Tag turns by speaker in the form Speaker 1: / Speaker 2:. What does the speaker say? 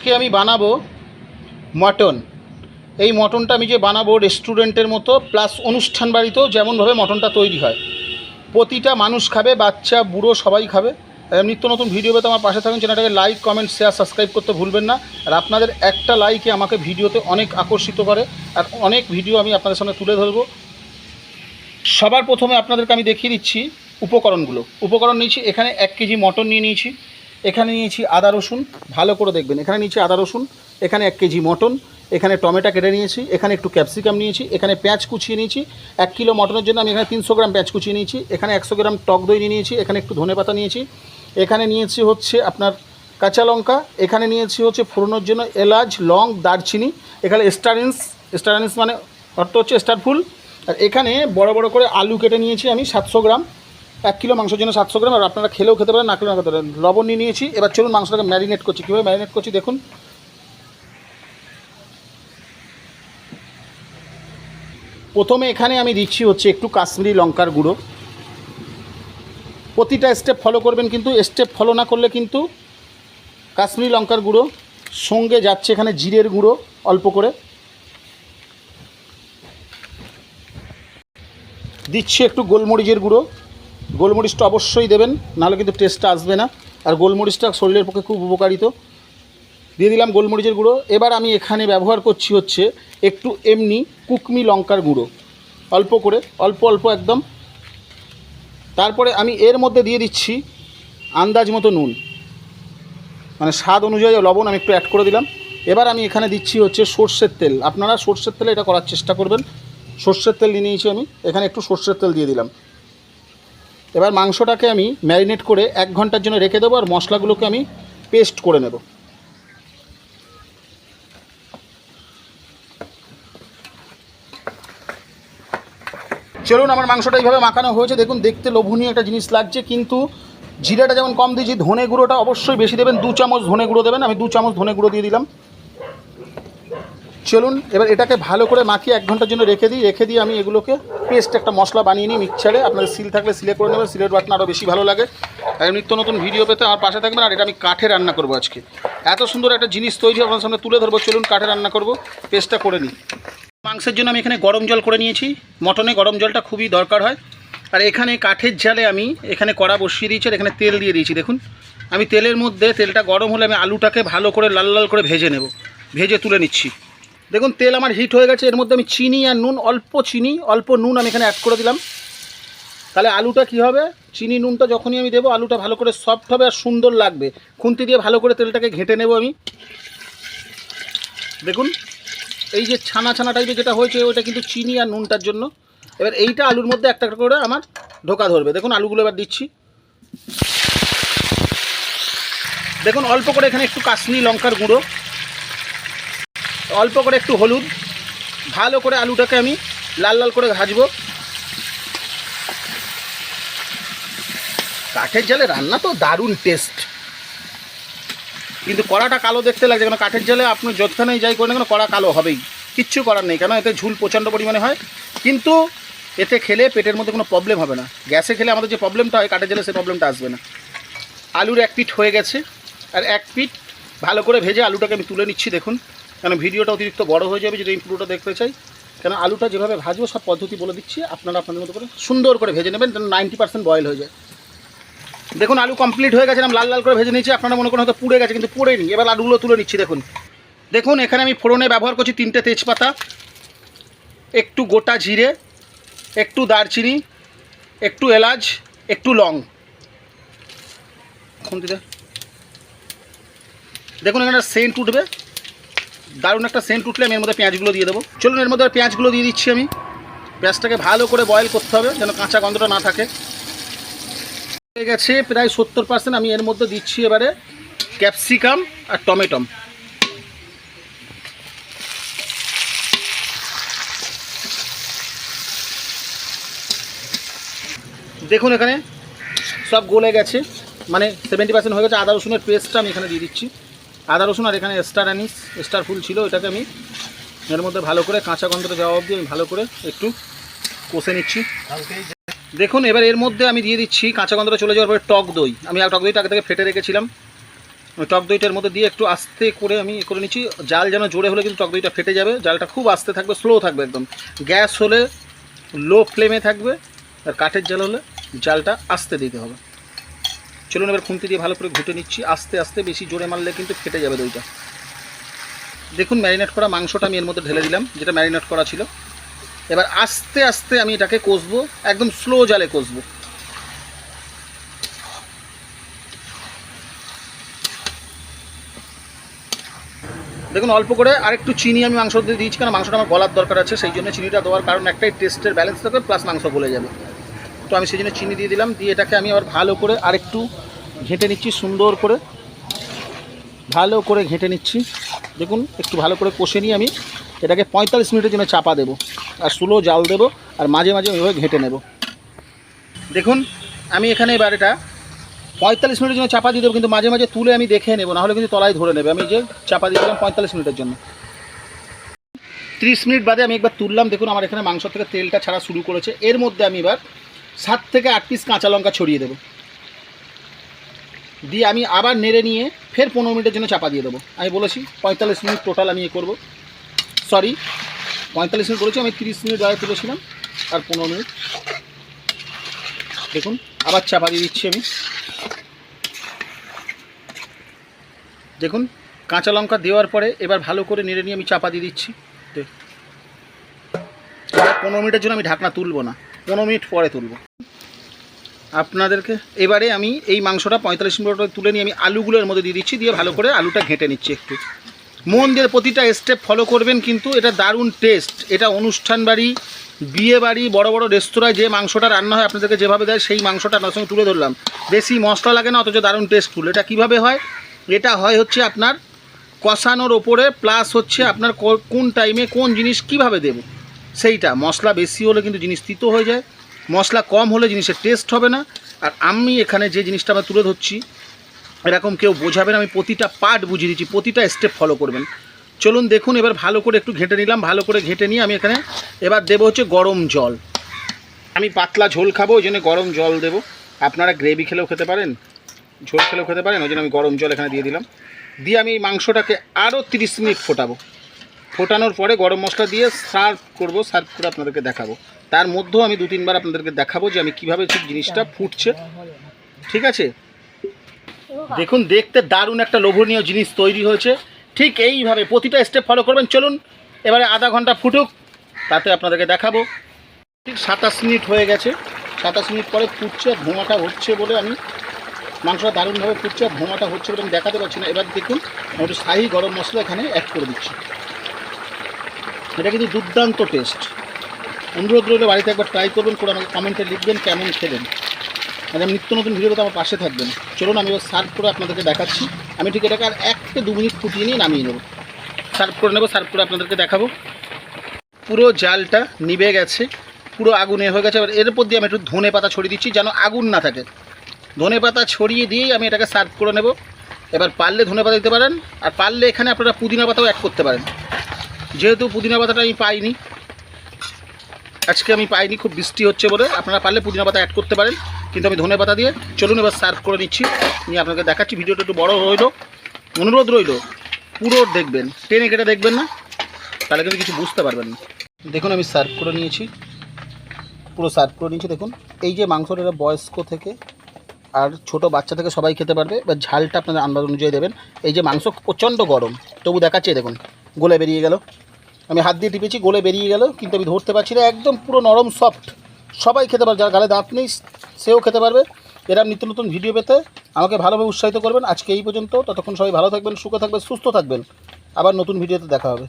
Speaker 1: আজকে আমি বানাবো মটন। এই মটনটা আমি যে বানাবো রেস্টুরেন্টের মতো প্লাস অনুষ্ঠান বাড়িতেও যেমনভাবে মটনটা তৈরি হয়। প্রতিটা মানুষ খাবে, বাচ্চা, বুড়ো সবাই খাবে। নিত্য নতুন ভিডিও পেতে আমার পাশে থাকুন, চ্যানেলটাকে লাইক কমেন্ট শেয়ার সাবস্ক্রাইব করতে ভুলবেন না। আর আপনাদের একটা লাইকে আমাকে ভিডিওতে অনেক আকর্ষিত করে। আর অনেক ভিডিও আমি আপনাদের সামনে তুলে ধরবো। সবার প্রথমে আপনাদেরকে আমি দেখিয়ে দিচ্ছি উপকরণগুলো। উপকরণ নিয়েছি, এখানে এক কেজি মটন নিয়ে নিয়েছি। এখানে নিয়েছি আদা রসুন, ভালো করে দেখবেন। এখানে নিয়েছি আদা রসুন, এখানে এক কেজি মটন, এখানে টমেটো কেটে নিয়েছি, এখানে একটু ক্যাপসিকাম নিয়েছি, এখানে পেঁয়াজ কুচিয়ে নিয়েছি, এক কিলো মটনের জন্য আমি এখানে তিনশো গ্রাম পেঁয়াজ কুচিয়ে নিয়েছি, এখানে একশো গ্রাম টক দই নিয়ে নিয়েছি, এখানে একটু ধনে পাতা নিয়েছি, এখানে নিয়েছি হচ্ছে আপনার কাঁচা লঙ্কা, এখানে নিয়েছি হচ্ছে ফোড়নোর জন্য এলাচ, লং, দারচিনি, এখানে স্টারিন্স স্টারিন্স মানে অর্থ হচ্ছে স্টার ফুল, আর এখানে বড় বড় করে আলু কেটে নিয়েছি আমি সাতশো গ্রাম এক কিলো মাংসের জন্য সাতশো গ্রাম, আর আপনারা খেলেও খেতে পারেন, না খেলেও খেতে পারেন। লবণ নিয়ে নিয়েছি। এবার চলুন মাংসটাকে ম্যারিনেট করছি। কীভাবে ম্যারিনেট করছি দেখুন। প্রথমে এখানে আমি দিচ্ছি হচ্ছে একটু কাশ্মীরি লঙ্কার গুঁড়ো। প্রতিটা স্টেপ ফলো করবেন কিন্তু স্টেপ ফলো না করলে কিন্তু কাশ্মীরি লঙ্কার গুঁড়ো, সঙ্গে যাচ্ছে এখানে জিরের গুঁড়ো, অল্প করে। দিচ্ছি একটু গোলমরিচের গুঁড়ো। গোলমরিচটা অবশ্যই দেবেন, নাহলে কিন্তু টেস্টটা আসবে না। আর গোলমরিচটা শরীরের পক্ষে খুব উপকারিত। দিয়ে দিলাম গোলমরিচের গুঁড়ো। এবার আমি এখানে ব্যবহার করছি হচ্ছে একটু এমনি কুকমি লঙ্কার গুঁড়ো। অল্প করে, অল্প অল্প একদম। তারপরে আমি এর মধ্যে দিয়ে দিচ্ছি আন্দাজ মতো নুন। মানে স্বাদ অনুযায়ী লবণ আমি একটু অ্যাড করে দিলাম। এবার আমি এখানে দিচ্ছি হচ্ছে সর্ষের তেল। আপনারা সর্ষের তেলে এটা করার চেষ্টা করবেন। সর্ষের তেল নিয়ে নিয়েছি আমি। এখানে একটু সর্ষের তেল দিয়ে দিলাম। এবার মাংসটাকে আমি ম্যারিনেট করে এক ঘণ্টার জন্য রেখে দেবো আর মশলাগুলোকে আমি পেস্ট করে নেব। চলুন, আমার মাংসটা এইভাবে মাখানো হয়েছে। দেখুন, দেখতে লোভনীয় একটা জিনিস লাগছে, কিন্তু জিরাটা যেমন কম দিয়েছি, ধনে গুঁড়োটা অবশ্যই বেশি দেবেন। দু চামচ ধনে গুঁড়ো দেবেন। আমি দু চামচ ধনে গুঁড়ো দিয়ে দিলাম। চলুন, এবার এটাকে ভালো করে মাখিয়ে এক ঘণ্টার জন্য রেখে দিই। রেখে দিয়ে আমি এগুলোকে পেস্ট একটা মশলা বানিয়ে নিই মিক্সারে আপনাদের সিল থাকলে সিলে করে নেবেন সিলের বাটনা আরও বেশি ভালো লাগে। আর নিত্য নতুন ভিডিও পেতে আমার পাশে থাকবেন। আর এটা আমি কাঠে রান্না করব আজকে। এত সুন্দর একটা জিনিস তৈরি আপনার সামনে তুলে ধরবো। চলুন, কাঠে রান্না করব। পেস্টটা করে নিই। মাংসের জন্য আমি এখানে গরম জল করে নিয়েছি। মটনে গরম জলটা খুবই দরকার হয়। আর এখানে কাঠের জালে আমি এখানে কড়া বসিয়ে দিয়েছি আর এখানে তেল দিয়ে দিয়েছি। দেখুন, আমি তেলের মধ্যে তেলটা গরম হলে আমি আলুটাকে ভালো করে লাল লাল করে ভেজে নেব। ভেজে তুলে নিচ্ছি। দেখুন, তেল আমার হিট হয়ে গেছে। এর মধ্যে আমি চিনি আর নুন, অল্প চিনি, অল্প নুন আমি এখানে অ্যাড করে দিলাম। তাহলে আলুটা কি হবে? চিনি, নুনটা যখনই আমি দেবো, আলুটা ভালো করে সফট হবে আর সুন্দর লাগবে। খুন্তি দিয়ে ভালো করে তেলটাকে ঘেঁটে নেব আমি। দেখুন, এই যে ছানা ছানা টাইপের যেটা হয়েছে, ওটা কিন্তু চিনি আর নুনটার জন্য। এবার এইটা আলুর মধ্যে একটা একটা করে আমার ঢোকা ধরবে। দেখুন, আলুগুলো এবার দিচ্ছি। দেখুন, অল্প করে এখানে একটু কাশ্মীরি লঙ্কার গুঁড়ো। অল্প করে একটু হলুদ, ভালো করে আলুটাকে আমি লাল লাল করে ভাজবো। কাঠের জালে রান্না তো দারুণ টেস্ট কিন্তু কড়াটা কালো দেখতে লাগছে কেন? কাঠের জালে আপনি যতখানেই যাই করেন কেন, কড়া কালো হবেই। কিচ্ছু করার নেই, কেন? এতে ঝুল প্রচণ্ড পরিমাণে হয়। কিন্তু এতে খেলে পেটের মধ্যে কোনো প্রবলেম হবে না। গ্যাসে খেলে আমাদের যে প্রবলেমটা হয়, কাঠের জালে সেই প্রবলেমটা আসবে না। আলুর এক পিঠ হয়ে গেছে। আর এক পিঠ ভালো করে ভেজে আলুটাকে আমি তুলে নিচ্ছি, দেখুন। কেন ভিডিওটা অতিরিক্ত বড় হয়ে যাবে যদি আমি পুরোটা দেখতে চাই? কেন আলুটা যেভাবে ভাজবো সব পদ্ধতি বলে দিচ্ছি, আপনারা আপনাদের মতো করে সুন্দর করে ভেজে নেবেন, যেন নাইনটি পার্সেন্ট বয়েল হয়ে যায়। দেখুন, আলু কমপ্লিট হয়ে গেছে, আমি লাল লাল করে ভেজে নিয়েছি, আপনারা মনে করেন হয়তো পুড়ে গেছে, কিন্তু পুড়ে নি। এবার আলুগুলো তুলে নিচ্ছি, দেখুন। দেখুন, এখানে আমি ফোড়নে ব্যবহার করছি তিনটে তেজপাতা, একটু গোটা জিরে, একটু দারচিনি, একটু এলাচ, একটু লং। দেখুন, এখানে সেন্ট উঠবে। দারুণ একটা সেন্ট উঠলে আমি এর মধ্যে পেঁয়াজগুলো দিয়ে দেবো। চলুন এর মধ্যে পেঁয়াজগুলো দিয়ে দিচ্ছি আমি। পেঁয়াজটাকে ভালো করে বয়েল করতে হবে যেন কাঁচা গন্ধটা না থাকে। হয়ে গেছে প্রায় সত্তর পার্সেন্ট আমি এর মধ্যে দিচ্ছি এবারে ক্যাপসিকাম আর টমেটম। দেখুন এখানে সব গলে গেছে। মানে সেভেন্টি পার্সেন্ট হয়ে গেছে। আদা রসুনের পেস্টটা আমি এখানে দিয়ে দিচ্ছি। আদা, রসুন আর এখানে স্টার অ্যানিস স্টার ফুল ছিল এটাকে আমি এর মধ্যে ভালো করে কাঁচা গন্ধটা যাওয়া অবধি আমি ভালো করে একটু কষে নিচ্ছি। দেখুন, এবার এর মধ্যে আমি দিয়ে দিচ্ছি কাঁচা গন্ধটা চলে যাওয়ার পরে টক দই। আমি আর টক দইটা আগে থেকে ফেটে রেখেছিলাম। টক দইটার মধ্যে দিয়ে একটু আস্তে করে আমি করে নিচ্ছি। জাল যেন জোরে হলে কিন্তু টক দইটা ফেটে যাবে। জালটা খুব আস্তে থাকবে, স্লো থাকবে একদম। গ্যাস হলে লো ফ্লেমে থাকবে। আর কাঠের জাল হলে জালটা আস্তে দিতে হবে। চলুন এবার খুন্তি দিয়ে ভালো করে ঘুটে নিচ্ছি। আস্তে আস্তে বেশি জোরে মারলে কিন্তু ফেটে যাবে দইটা। দেখুন ম্যারিনেট করা মাংসটা আমি এর মধ্যে ঢেলে দিলাম, যেটা ম্যারিনেট করা ছিল। এবার আস্তে আস্তে আমি এটাকে কষবো, একদম স্লো জালে কষবো। দেখুন অল্প করে আরেকটু চিনি আমি মাংস দিয়ে দিয়েছি কারণ মাংসটা আমার গলার দরকার আছে, সেই জন্য চিনিটা দেওয়ার কারণ একটাই টেস্টের ব্যালেন্স থাকবে প্লাস মাংস গলে যাবে। তো আমি সেই জন্য চিনি দিয়ে দিলাম। দিয়ে এটাকে আমি আবার ভালো করে আরেকটু ঘেঁটে নিচ্ছি, সুন্দর করে। ভালো করে ঘেঁটে নিচ্ছি। দেখুন, একটু ভালো করে কষে নিয়ে আমি এটাকে পঁয়তাল্লিশ মিনিটের জন্য চাপা দেবো। আর স্লো জাল দেবো, আর মাঝে মাঝে ওইভাবে ঘেঁটে নেব। দেখুন, আমি এখানে এবার এটা পঁয়তাল্লিশ মিনিটের জন্য চাপা দিয়ে দেবো, কিন্তু মাঝে মাঝে তুলে আমি দেখে নেব, নাহলে কিন্তু তলায় ধরে নেবে। আমি যে চাপা দিয়ে দিলাম পঁয়তাল্লিশ মিনিটের জন্য। ত্রিশ মিনিট বাদে আমি একবার তুললাম। দেখুন, আমার এখানে মাংস থেকে তেলটা ছাড়া শুরু করেছে। এর মধ্যে আমি এবার সাত থেকে আট পিস কাঁচা লঙ্কা ছড়িয়ে দেবো। দিয়ে আমি আবার নেড়ে নিয়ে ফের পনেরো মিনিটের জন্য চাপা দিয়ে দেবো। আমি বলেছি পঁয়তাল্লিশ মিনিট টোটাল আমি এ করব। সরি পঁয়তাল্লিশ মিনিট বলেছি, আমি তিরিশ মিনিট আগে তুলেছিলাম আর পনেরো মিনিট। দেখুন, আবার চাপা দিয়ে দিচ্ছি আমি। দেখুন, কাঁচা লঙ্কা দেওয়ার পরে এবার ভালো করে নেড়ে নিয়ে আমি চাপা দিয়ে দিচ্ছি। পনেরো মিনিটের জন্য আমি ঢাকনা তুলবো না। পনেরো মিনিট পরে তুলবো। আপনাদেরকে এবারে আমি এই মাংসটা পঁয়তাল্লিশ মিনিট তুলে নিয়ে আমি আলুগুলোর মধ্যে দিয়ে দিচ্ছি, দিয়ে ভালো করে আলুটা ঘেঁটে নিচ্ছি একটু। মন দিয়ে প্রতিটা স্টেপ ফলো করবেন কিন্তু এটা দারুণ টেস্ট এটা অনুষ্ঠান বাড়ি, বিয়ে বাড়ি, বড় বড় রেস্তোরাঁয় যে মাংসটা রান্না হয় আপনাদেরকে যেভাবে দেয় সেই মাংসটা আপনার সঙ্গে তুলে ধরলাম। বেশি মশলা লাগে না, অথচ দারুণ টেস্টফুল এটা কীভাবে হয়? এটা হয় হচ্ছে আপনার কষানোর ওপরে প্লাস হচ্ছে আপনার কোন টাইমে কোন জিনিস কীভাবে দেব। সেইটা, মশলা বেশি হলে কিন্তু জিনিস তিতো হয়ে যায়, মশলা কম হলে জিনিসের টেস্ট হবে না। আর আমি এখানে যে জিনিসটা আমরা তুলে ধরছি, এরকম কেউ বোঝাবেন আমি প্রতিটা পার্ট বুঝিয়ে দিচ্ছি, প্রতিটা স্টেপ ফলো করবেন। চলুন দেখুন, এবার ভালো করে একটু ঘেঁটে নিলাম, ভালো করে ঘেঁটে নিয়ে আমি এখানে এবার দেবো হচ্ছে গরম জল। আমি পাতলা ঝোল খাব, ওই জন্য গরম জল দেবো। আপনারা গ্রেভি খেলেও খেতে পারেন, ঝোল খেলেও খেতে পারেন, ওই জন্য আমি গরম জল এখানে দিয়ে দিলাম। দিয়ে আমি এই মাংসটাকে আরও তিরিশ মিনিট ফোটাবো। ফোটানোর পরে গরম মশলা দিয়ে সার্ভ করব, সার্ভ করে আপনাদেরকে দেখাবো। তার মধ্যেও আমি দু তিনবার আপনাদেরকে দেখাবো যে আমি কীভাবে ঠিক জিনিসটা ফুটছে। ঠিক আছে? দেখুন, দেখতে দারুণ একটা লোভনীয় জিনিস তৈরি হয়েছে। ঠিক এইভাবে প্রতিটা স্টেপ ফলো করবেন। চলুন, এবারে আধা ঘণ্টা ফুটুক, তাতে আপনাদেরকে দেখাবো। ঠিক সাতাশ মিনিট হয়ে গেছে। সাতাশ মিনিট পরে ফুটছে ধোঁয়াটা হচ্ছে বলে আমি, মাংসটা দারুণভাবে ফুটছে ধোঁয়াটা হচ্ছে বলে আমি দেখাতে পারছি না। এবার দেখুন একটু শাহি গরম মশলা এখানে অ্যাড করে দিচ্ছি। এটা কিন্তু দুর্দান্ত টেস্ট অনুরোধ রইলে বাড়িতে একবার ট্রাই করবেন, করে আমাকে কমেন্টে লিখবেন কেমন খেলেন। আর আমি নিত্য নতুন ভিডিওতে আমার পাশে থাকবেন। চলুন, আমি এবার সার্ভ করে আপনাদেরকে দেখাচ্ছি। আমি ঠিক এটাকে আর এক থেকে দু মিনিট ফুটিয়ে নিয়ে নামিয়ে নেব। সার্ভ করে নেব সার্ভ করে আপনাদেরকে দেখাবো। পুরো জালটা নিভে গেছে, পুরো আগুনে হয়ে গেছে। এবার এর উপর দিয়ে আমি একটু ধনে পাতা ছড়িয়ে দিচ্ছি, যেন আগুন না থাকে। ধনে পাতা ছড়িয়ে দিয়েই আমি এটাকে সার্ভ করে নেব। এবার পারলে ধনে পাতা দিতে পারেন, আর পারলে এখানে আপনারা পুদিনা পাতাও অ্যাড করতে পারেন। যেহেতু পুদিনা পাতাটা আমি পাইনি, আজকে আমি পাইনি, খুব বৃষ্টি হচ্ছে বলে। আপনারা পারলে পুদিনা পাতা অ্যাড করতে পারেন, কিন্তু আমি ধনে পাতা দিয়ে চলুন এবার সার্ভ করে নিচ্ছি। নিয়ে আপনাকে দেখাচ্ছি, ভিডিওটা একটু বড় রইল, অনুরোধ রইল, পুরো দেখবেন, টেনে কেটে দেখবেন না, তাহলে কিন্তু কিছু বুঝতে পারবেন না। দেখুন, আমি সার্ভ করে নিয়েছি, পুরো সার্ভ করে নিয়েছি। দেখুন, এই যে মাংসটা এটা বয়স্ক থেকে আর ছোট বাচ্চা থেকে সবাই খেতে পারবে বা ঝালটা আপনাদের আন্দাজ অনুযায়ী দেবেন। এই যে মাংস প্রচণ্ড গরম, তবু দেখাচ্ছে, দেখুন। গলে বেরিয়ে গেল। আমি হাত দিয়ে টিপেছি, গলে বেরিয়ে গেল, কিন্তু আমি ধরতে পারছি না। একদম পুরো নরম সফট সবাই খেতে পারবে, যার গালে দাঁত নেই, সেও খেতে পারবে। এরা নিত্য নতুন ভিডিও পেতে আমাকে ভালোভাবে উৎসাহিত করবেন। আজকে এই পর্যন্ত। ততক্ষণ সবাই ভালো থাকবেন, সুখে থাকবেন, সুস্থ থাকবেন। আবার নতুন ভিডিওতে দেখা হবে।